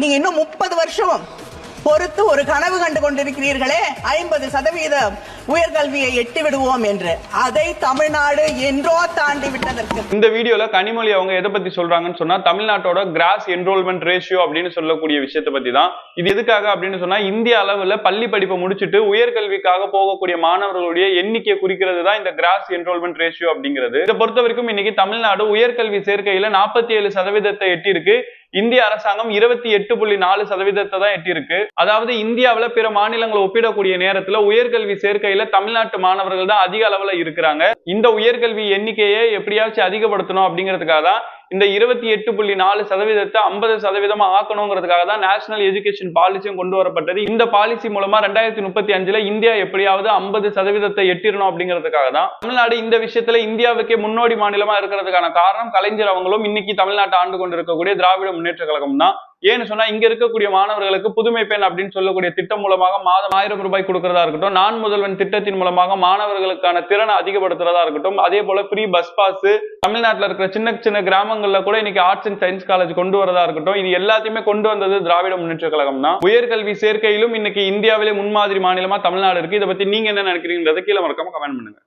நீங்க இன்னும் முப்பது வருஷம் பொறுத்து ஒரு கனவு கண்டு கொண்டிருக்கிறீர்களே ஐம்பது சதவீதம் உயர்கல்வியை எட்டி விடுவோம் என்று. அதை தமிழ்நாடு என்றோ தாண்டி விட்டதற்கு. இந்த வீடியோல கனிமொழி அவங்க எதை பத்தி சொல்றாங்கன்னு சொன்னா தமிழ்நாட்டோட கிராஸ் என்ரோல்மெண்ட் ரேஷியோ அப்படின்னு சொல்லக்கூடிய விஷயத்தை பத்தி தான் இது எதுக்காக அப்படின்னு சொன்னா இந்திய அளவுல பள்ளி படிப்பை முடிச்சுட்டு உயர்கல்விக்காக போகக்கூடிய மாணவர்களுடைய எண்ணிக்கையை குறிக்கிறது தான் இந்த கிராஸ் என்ரோல்மெண்ட் ரேஷியோ அப்படிங்கிறது. இதை பொறுத்த வரைக்கும் இன்னைக்கு தமிழ்நாடு உயர்கல்வி சேர்க்கையில நாற்பத்தி ஏழு சதவீதத்தை எட்டியிருக்கு. இந்திய அரசாங்கம் இருபத்தி எட்டு புள்ளி நாலு சதவீதத்தை தான் எட்டியிருக்கு. அதாவது இந்தியாவுல பிற மாநிலங்களை ஒப்பிடக்கூடிய நேரத்துல உயர்கல்வி சேர்க்கையில தமிழ்நாட்டு மாணவர்கள் தான் அதிக அளவுல இருக்கிறாங்க. இந்த உயர்கல்வி எண்ணிக்கையை எப்படியாச்சும் அதிகப்படுத்தணும் அப்படிங்கிறதுக்காக தான் இந்த இருபத்தி எட்டு புள்ளி நாலு சதவீதத்தை ஐம்பது சதவீதமா ஆக்கணுங்கிறதுக்காக தான் நேஷனல் எஜுகேஷன் பாலிசியும் கொண்டு வரப்பட்டது. இந்த பாலிசி மூலமா ரெண்டாயிரத்தி முப்பத்தி அஞ்சுல இந்தியா எப்படியாவது ஐம்பது சதவீதத்தை எட்டிடணும் அப்படிங்கிறதுக்காக தான் தமிழ்நாடு இந்த விஷயத்துல இந்தியாவுக்கே முன்னோடி மாநிலமா இருக்கிறதுக்கான காரணம் கலைஞர் அவங்களும் இன்னைக்கு தமிழ்நாட்டை ஆண்டு கொண்டு இருக்கக்கூடிய திராவிட முன்னேற்ற கழகம் தான். ஏன்னு சொன்னா இங்க இருக்கக்கூடிய மாணவர்களுக்கு புதுமை பெண் அப்படின்னு சொல்லக்கூடிய திட்டம் மூலமாக மாதம் ஆயிரம் ரூபாய் கொடுக்கறதா இருக்கட்டும் நான் முதல்வன் திட்டத்தின் மூலமாக மாணவர்களுக்கான திறனை அதிகப்படுத்துறதா இருக்கட்டும் அதே போல ஃப்ரீ பஸ் பாஸ் தமிழ்நாட்டுல இருக்கிற சின்ன சின்ன கிராமங்கள்ல கூட இன்னைக்கு ஆர்ட்ஸ் அண்ட் சயின்ஸ் காலேஜ் கொண்டு வரதா இருக்கட்டும் இது எல்லாத்தையுமே கொண்டு வந்தது திராவிட முன்னேற்ற கழகம் தான். உயர்கல்வி சேர்க்கையிலும் இன்னைக்கு இந்தியாவிலே முன்மாதிரி மாநிலமா தமிழ்நாடு இருக்கு. இதை பத்தி நீங்க என்ன நினைக்கிறீங்கிறத கீழே மறக்காம கமெண்ட் பண்ணுங்க.